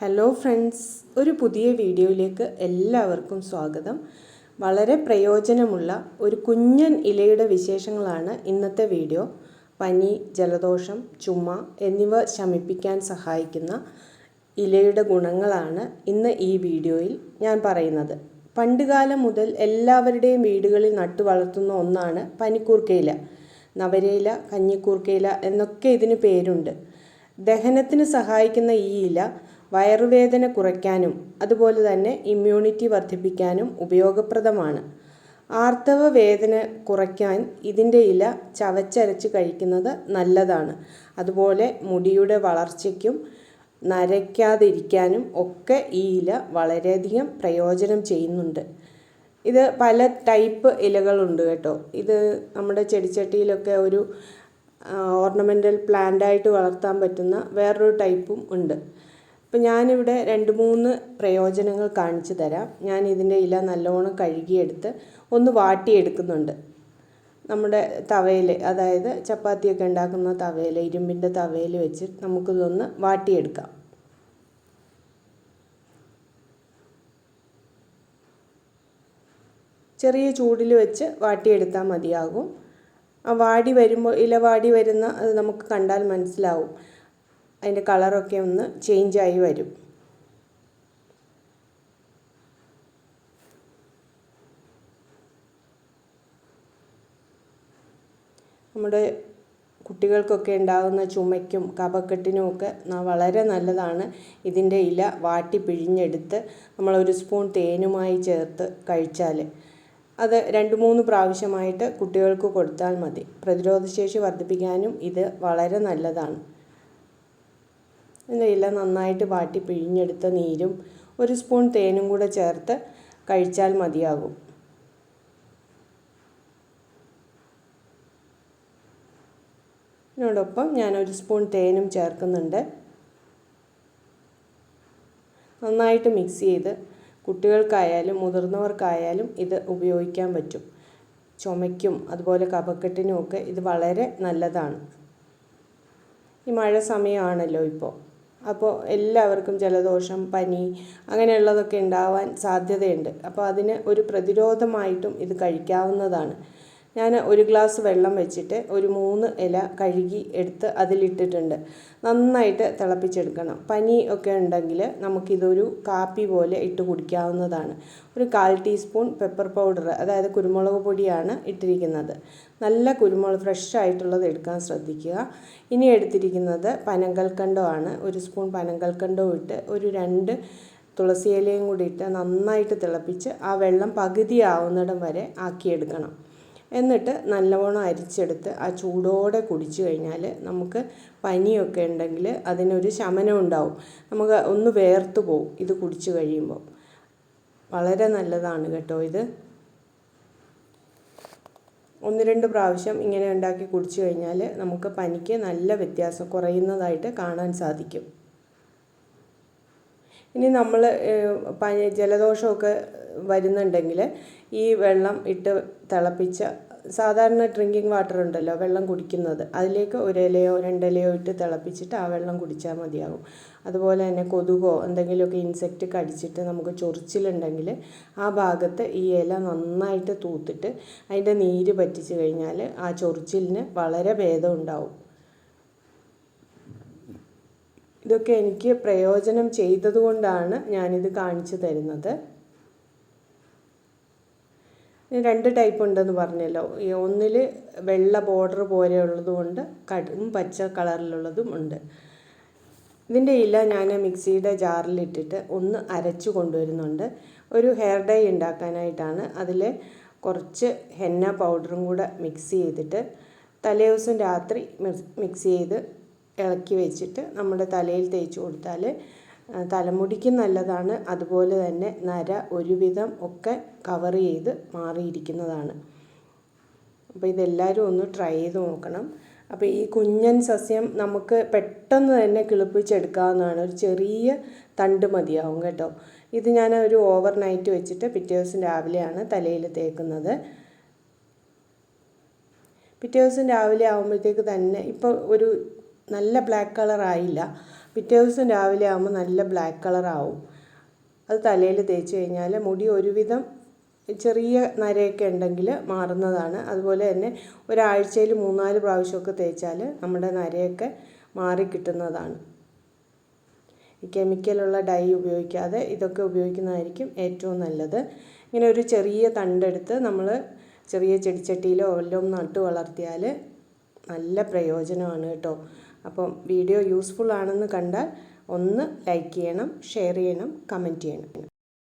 Hello friends ഒരു പുതിയ വീഡിയോയിലേക്ക് എല്ലാവർക്കും സ്വാഗതം. വളരെ പ്രയോജനമുള്ള ഒരു കുഞ്ഞൻ ഇലയുടെ വിശേഷങ്ങളാണ് ഇന്നത്തെ വീഡിയോ. പനി ജലദോഷം ചുമ എന്നിവ ശമിപ്പിക്കാൻ സഹായിക്കുന്ന ഇലയുടെ ഗുണങ്ങളാണ് ഇന്ന് ഈ വീഡിയോയിൽ ഞാൻ പറയുന്നത്. പണ്ടുകാലം മുതൽ എല്ലാവരുടെയും വീടുകളിൽ നട്ടു വളർത്തുന്ന ഒന്നാണ് പനിക്കൂർക്കയില. നവരയില കഞ്ഞിക്കൂർക്കയില എന്നൊക്കെ ഇതിന് പേരുണ്ട്. ദഹനത്തിന് സഹായിക്കുന്ന ഈ ഇല വയറുവേദന കുറയ്ക്കാനും അതുപോലെ തന്നെ ഇമ്മ്യൂണിറ്റി വർദ്ധിപ്പിക്കാനും ഉപയോഗപ്രദമാണ്. ആർത്തവ വേദന കുറയ്ക്കാൻ ഇതിന്റെ ഇല ചവച്ചരച്ച് കഴിക്കുന്നത് നല്ലതാണ്. അതുപോലെ മുടിയുടെ വളർച്ചയ്ക്കും നരയ്ക്കാതിരിക്കാനും ഒക്കെ ഈ ഇല വളരെയധികം പ്രയോജനം ചെയ്യുന്നുണ്ട്. ഇത് പല ടൈപ്പ് ഇലകളുണ്ട് കേട്ടോ. ഇത് നമ്മുടെ ചെടിച്ചട്ടിയിലൊക്കെ ഒരു ഓർണമെന്റൽ പ്ലാന്റായിട്ട് വളർത്താൻ പറ്റുന്ന വേറൊരു ടൈപ്പും ഉണ്ട്. അപ്പം ഞാനിവിടെ രണ്ട് മൂന്ന് പ്രയോജനങ്ങൾ കാണിച്ചു തരാം. ഞാൻ ഇതിന്റെ ഇല നല്ലോണം കഴുകിയെടുത്ത് ഒന്ന് വാട്ടിയെടുക്കുന്നുണ്ട്. നമ്മുടെ തവയിൽ അതായത് ചപ്പാത്തിയൊക്കെ ഉണ്ടാക്കുന്ന തവയിൽ ഇരുമ്പിന്റെ തവയിൽ വെച്ച് നമുക്കിതൊന്ന് വാട്ടിയെടുക്കാം. ചെറിയ ചൂടിൽ വെച്ച് വാട്ടിയെടുത്താൽ മതിയാകും. വാടി വരുമ്പോൾ ഇല വാടി വരുന്ന അത് നമുക്ക് കണ്ടാൽ മനസ്സിലാവും. അതിന്റെ കളറൊക്കെ ഒന്ന് ചേഞ്ചായി വരും. നമ്മുടെ കുട്ടികൾക്കൊക്കെ ഉണ്ടാകുന്ന ചുമയ്ക്കും കഫക്കെട്ടിനും ഒക്കെ വളരെ നല്ലതാണ്. ഇതിന്റെ ഇല വാട്ടി പിഴിഞ്ഞെടുത്ത് നമ്മളൊരു സ്പൂൺ തേനുമായി ചേർത്ത് കഴിച്ചാൽ അത് രണ്ട് മൂന്ന് പ്രാവശ്യമായിട്ട് കുട്ടികൾക്ക് കൊടുത്താൽ മതി. പ്രതിരോധശേഷി വർദ്ധിപ്പിക്കാനും ഇത് വളരെ നല്ലതാണ്. ഇല നന്നായിട്ട് വാട്ടി പിഴിഞ്ഞെടുത്ത നീരും ഒരു സ്പൂൺ തേനും കൂടെ ചേർത്ത് കഴിച്ചാൽ മതിയാകും. ഇതിനോടൊപ്പം ഞാനൊരു സ്പൂൺ തേനും ചേർക്കുന്നുണ്ട്. നന്നായിട്ട് മിക്സ് ചെയ്ത് കുട്ടികൾക്കായാലും മുതിർന്നവർക്കായാലും ഇത് ഉപയോഗിക്കാൻ പറ്റും. ചുമയ്ക്കും അതുപോലെ കഫക്കെട്ടിനും ഒക്കെ ഇത് വളരെ നല്ലതാണ്. ഈ മഴ സമയമാണല്ലോ ഇപ്പോൾ. അപ്പോൾ എല്ലാവർക്കും ജലദോഷം പനി അങ്ങനെയുള്ളതൊക്കെ ഉണ്ടാവാൻ സാധ്യതയുണ്ട്. അപ്പോൾ അതിന് ഒരു പ്രതിരോധമായിട്ടും ഇത് കഴിക്കാവുന്നതാണ്. ഞാൻ ഒരു ഗ്ലാസ് വെള്ളം വെച്ചിട്ട് ഒരു മൂന്ന് ഇല കഴുകി എടുത്ത് അതിലിട്ടിട്ടുണ്ട്. നന്നായിട്ട് തിളപ്പിച്ചെടുക്കണം. പനി ഒക്കെ ഉണ്ടെങ്കിൽ നമുക്കിതൊരു കാപ്പി പോലെ ഇട്ട് കുടിക്കാവുന്നതാണ്. ഒരു കാൽ ടീസ്പൂൺ പെപ്പർ പൗഡർ അതായത് കുരുമുളക് പൊടിയാണ് ഇട്ടിരിക്കുന്നത്. നല്ല കുരുമുളക് ഫ്രഷ് ആയിട്ടുള്ളത് എടുക്കാൻ ശ്രദ്ധിക്കുക. ഇനി എടുത്തിരിക്കുന്നത് പനങ്കൽക്കണ്ടോ ആണ്. ഒരു സ്പൂൺ പനങ്കൽക്കണ്ടോ ഇട്ട് ഒരു രണ്ട് തുളസി ഇലയും കൂടി ഇട്ട് നന്നായിട്ട് തിളപ്പിച്ച് ആ വെള്ളം പകുതിയാവുന്നിടം വരെ ആക്കിയെടുക്കണം. എന്നിട്ട് നല്ലവണ്ണം അരിച്ചെടുത്ത് ആ ചൂടോടെ കുടിച്ചു കഴിഞ്ഞാൽ നമുക്ക് പനിയൊക്കെ ഉണ്ടെങ്കിൽ അതിനൊരു ശമനം ഉണ്ടാവും. നമുക്ക് ഒന്ന് വേർത്ത് പോവും ഇത് കുടിച്ചു കഴിയുമ്പോൾ. വളരെ നല്ലതാണ് കേട്ടോ ഇത്. ഒന്ന് രണ്ട് പ്രാവശ്യം ഇങ്ങനെ ഉണ്ടാക്കി കുടിച്ചു കഴിഞ്ഞാൽ നമുക്ക് പനിക്ക് നല്ല വ്യത്യാസം കുറയുന്നതായിട്ട് കാണാൻ സാധിക്കും. ഇനി നമ്മൾ പനി ജലദോഷമൊക്കെ വരുന്നുണ്ടെങ്കിൽ ഈ വെള്ളം ഇട്ട് തിളപ്പിച്ച സാധാരണ ഡ്രിങ്കിങ് വാട്ടർ ഉണ്ടല്ലോ വെള്ളം കുടിക്കുന്നത്. അതിലേക്ക് ഒരു ഇലയോ രണ്ടിലയോ ഇട്ട് തിളപ്പിച്ചിട്ട് ആ വെള്ളം കുടിച്ചാൽ മതിയാകും. അതുപോലെ തന്നെ കൊതുകോ എന്തെങ്കിലുമൊക്കെ ഇൻസെക്റ്റ് കടിച്ചിട്ട് നമുക്ക് ചൊറിച്ചിലുണ്ടെങ്കിൽ ആ ഭാഗത്ത് ഈ ഇല നന്നായിട്ട് തൂത്തിട്ട് അതിന്റെ നീര് പറ്റിച്ച് കഴിഞ്ഞാൽ ആ ചൊറിച്ചിലിന് വളരെ ഭേദം ഉണ്ടാവും. ഇതൊക്കെ എനിക്ക് പ്രയോജനം ചെയ്തതുകൊണ്ടാണ് ഞാനിത് കാണിച്ചു തരുന്നത്. രണ്ട് ടൈപ്പ് ഉണ്ടെന്ന് പറഞ്ഞല്ലോ. ഒന്നിൽ വെള്ള ബോർഡർ പോലെയുള്ളതും ഉണ്ട് കടും പച്ച കളറിലുള്ളതും ഉണ്ട്. ഇതിന്റെ ഇല ഞാൻ മിക്സിയുടെ ജാറിലിട്ടിട്ട് ഒന്ന് അരച്ചു കൊണ്ടുവരുന്നുണ്ട്. ഒരു ഹെയർ ഡൈ ഉണ്ടാക്കാനായിട്ടാണ് അതിൽ കുറച്ച് ഹെന്ന പൗഡറും കൂടെ മിക്സ് ചെയ്തിട്ട് തലേ ദിവസം രാത്രി മിക്സ് ചെയ്ത് ഇളക്കി വെച്ചിട്ട് നമ്മുടെ തലയിൽ തേച്ച് കൊടുത്താൽ തലമുടിക്ക് നല്ലതാണ്. അതുപോലെ തന്നെ നര ഒരുവിധം ഒക്കെ കവർ ചെയ്ത് മാറിയിരിക്കുന്നതാണ്. അപ്പോൾ ഇതെല്ലാവരും ഒന്ന് ട്രൈ ചെയ്ത് നോക്കണം. അപ്പോൾ ഈ കുഞ്ഞൻ സസ്യം നമുക്ക് പെട്ടെന്ന് തന്നെ കിളിപ്പിച്ചെടുക്കാവുന്നതാണ്. ഒരു ചെറിയ തണ്ട് മതിയാവും കേട്ടോ. ഇത് ഞാൻ ഒരു ഓവർ നൈറ്റ് വെച്ചിട്ട് പിറ്റേ ദിവസം രാവിലെയാണ് തലയിൽ തേക്കുന്നത്. പിറ്റേ ദിവസം രാവിലെ ആകുമ്പോഴത്തേക്ക് തന്നെ ഇപ്പോൾ ഒരു നല്ല ബ്ലാക്ക് കളർ ആയില്ല. പിറ്റേ ദിവസം രാവിലെ ആകുമ്പോൾ നല്ല ബ്ലാക്ക് കളറാവും അത് തലയിൽ തേച്ച് കഴിഞ്ഞാൽ മുടി ഒരുവിധം ചെറിയ നരയൊക്കെ ഉണ്ടെങ്കിൽ മാറുന്നതാണ്. അതുപോലെ തന്നെ ഒരാഴ്ചയിൽ മൂന്നാൽ പ്രാവശ്യമൊക്കെ തേച്ചാൽ നമ്മുടെ നരയൊക്കെ മാറിക്കിട്ടുന്നതാണ് ഈ കെമിക്കലുള്ള ഡൈ ഉപയോഗിക്കാതെ ഇതൊക്കെ ഉപയോഗിക്കുന്നതായിരിക്കും ഏറ്റവും നല്ലത്. ഇങ്ങനെ ഒരു ചെറിയ തണ്ടെടുത്ത് നമ്മൾ ചെറിയ ചെടിച്ചട്ടിയിലോ വല്ലതും നട്ടു വളർത്തിയാൽ നല്ല പ്രയോജനമാണ് കേട്ടോ. അപ്പം വീഡിയോ യൂസ്ഫുൾ ആണെന്ന് കണ്ടാൽ ഒന്ന് ലൈക്ക് ചെയ്യണം ഷെയർ ചെയ്യണം കമന്റ് ചെയ്യണം.